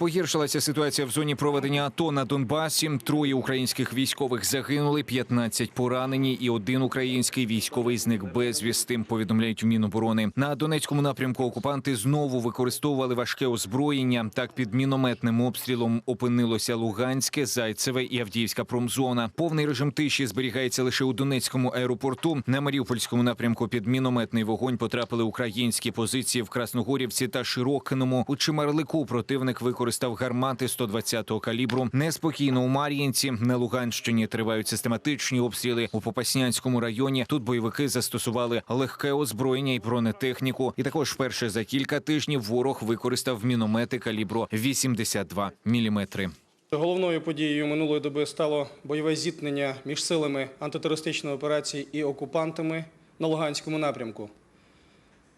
Погіршилася ситуація в зоні проведення АТО на Донбасі. Троє українських військових загинули, 15 поранені, і один український військовий зник безвісти. Повідомляють в Міноборони. На Донецькому напрямку окупанти знову використовували важке озброєння. Так під мінометним обстрілом опинилося Луганське, Зайцеве і Авдіївська промзона. Повний режим тиші зберігається лише у Донецькому аеропорту. На Маріупольському напрямку під мінометний вогонь потрапили українські позиції в Красногорівці та Широкиному. У Чимарлику противник використав гармати 120-го калібру. Неспокійно у Мар'їнці на Луганщині тривають систематичні обстріли у Попаснянському районі. Тут бойовики застосували легке озброєння і бронетехніку. І також вперше за кілька тижнів ворог використав міномети калібру 82 міліметри. Головною подією минулої доби стало бойове зіткнення між силами антитерористичної операції і окупантами на Луганському напрямку.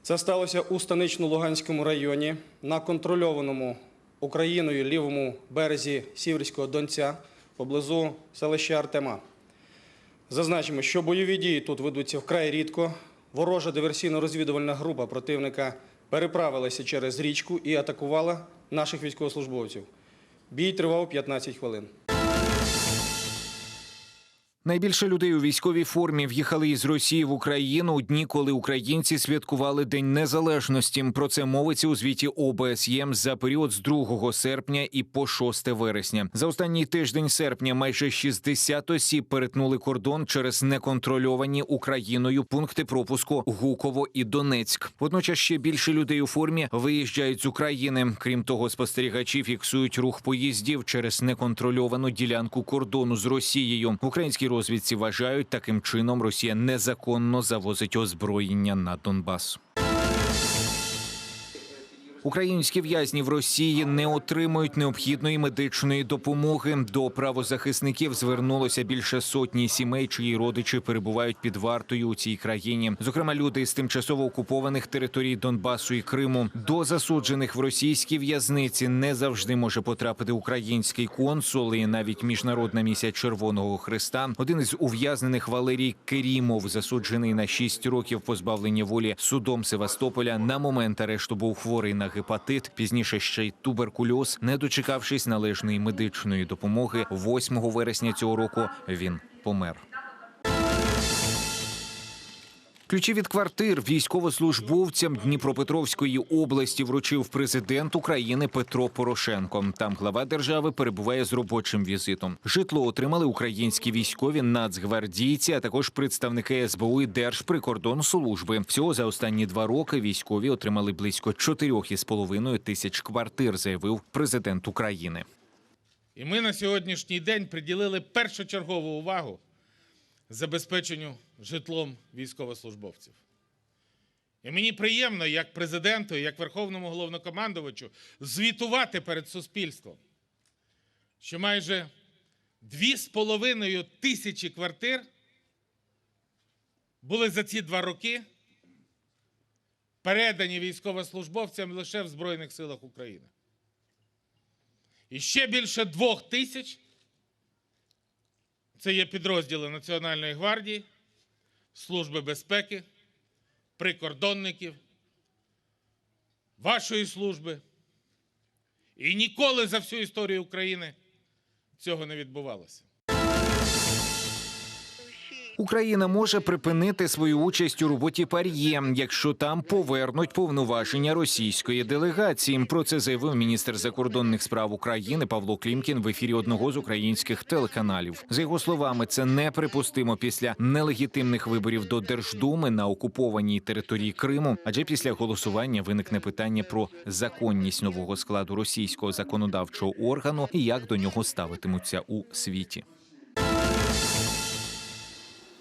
Це сталося у станично-Луганському районі на контрольованому Україною лівому березі Сіверського Донця поблизу селища Артема. Зазначимо, що бойові дії тут ведуться вкрай рідко. Ворожа диверсійно-розвідувальна група противника переправилася через річку і атакувала наших військовослужбовців. Бій тривав 15 хвилин. Найбільше людей у військовій формі в'їхали із Росії в Україну у дні, коли українці святкували День Незалежності. Про це мовиться у звіті ОБСЄМ за період з 2 серпня і по 6 вересня. За останній тиждень серпня майже 60 осіб перетнули кордон через неконтрольовані Україною пункти пропуску Гуково і Донецьк. Водночас ще більше людей у формі виїжджають з України. Крім того, спостерігачі фіксують рух поїздів через неконтрольовану ділянку кордону з Росією. Українські розвідці вважають, таким чином Росія незаконно завозить озброєння на Донбас. Українські в'язні в Росії не отримують необхідної медичної допомоги. До правозахисників звернулося більше сотні сімей, чиї родичі перебувають під вартою у цій країні. Зокрема, люди з тимчасово окупованих територій Донбасу і Криму. До засуджених в російській в'язниці не завжди може потрапити український консул і навіть міжнародна місія Червоного Христа. Один із ув'язнених Валерій Керімов, засуджений на 6 років позбавлення волі судом Севастополя. На момент арешту був хворий на гепатит, пізніше ще й туберкульоз. Не дочекавшись належної медичної допомоги, 8 вересня цього року він помер. Ключі від квартир військовослужбовцям Дніпропетровської області вручив президент України Петро Порошенко. Там глава держави перебуває з робочим візитом. Житло отримали українські військові нацгвардійці, а також представники СБУ і Держприкордонслужби. Всього за останні два роки військові отримали близько 4,5 тисяч квартир, заявив президент України. І ми на сьогоднішній день приділили першочергову увагу забезпеченню житлом військовослужбовців. І мені приємно, як президенту, як Верховному головнокомандувачу, звітувати перед суспільством, що майже дві з половиною тисячі квартир були за ці два роки передані військовослужбовцям лише в Збройних силах України. І ще більше двох тисяч це є підрозділи Національної гвардії, Служби безпеки, прикордонників, вашої служби. І ніколи за всю історію України цього не відбувалося. Україна може припинити свою участь у роботі Пар'є, якщо там повернуть повноваження російської делегації. Про це заявив міністр закордонних справ України Павло Клімкін в ефірі одного з українських телеканалів. За його словами, це неприпустимо після нелегітимних виборів до Держдуми на окупованій території Криму. Адже після голосування виникне питання про законність нового складу російського законодавчого органу і як до нього ставитимуться у світі.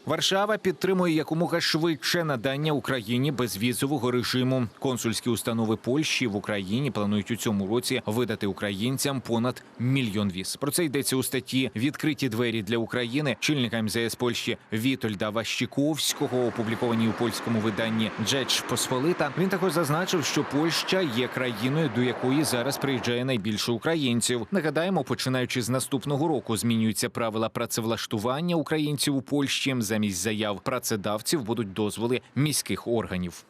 Варшава підтримує якомога швидше надання Україні безвізового режиму. Консульські установи Польщі в Україні планують у цьому році видати українцям понад мільйон віз. Про це йдеться у статті Відкриті двері для України. Чільника МЗС Польщі Вітольда Ващиковського, опублікованій у польському виданні Джедж Посполита. Він також зазначив, що Польща є країною, до якої зараз приїжджає найбільше українців. Нагадаємо, починаючи з наступного року, змінюються правила працевлаштування українців у Польщі. Замість заяв працедавців будуть дозволи міських органів.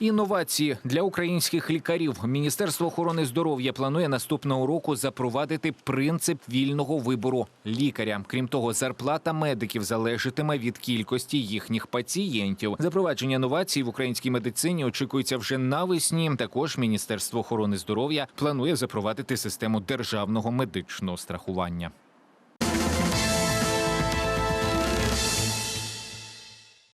Інновації для українських лікарів Міністерство охорони здоров'я планує наступного року запровадити принцип вільного вибору лікаря. Крім того, зарплата медиків залежатиме від кількості їхніх пацієнтів. Запровадження новацій в українській медицині очікується вже навесні. Також Міністерство охорони здоров'я планує запровадити систему державного медичного страхування.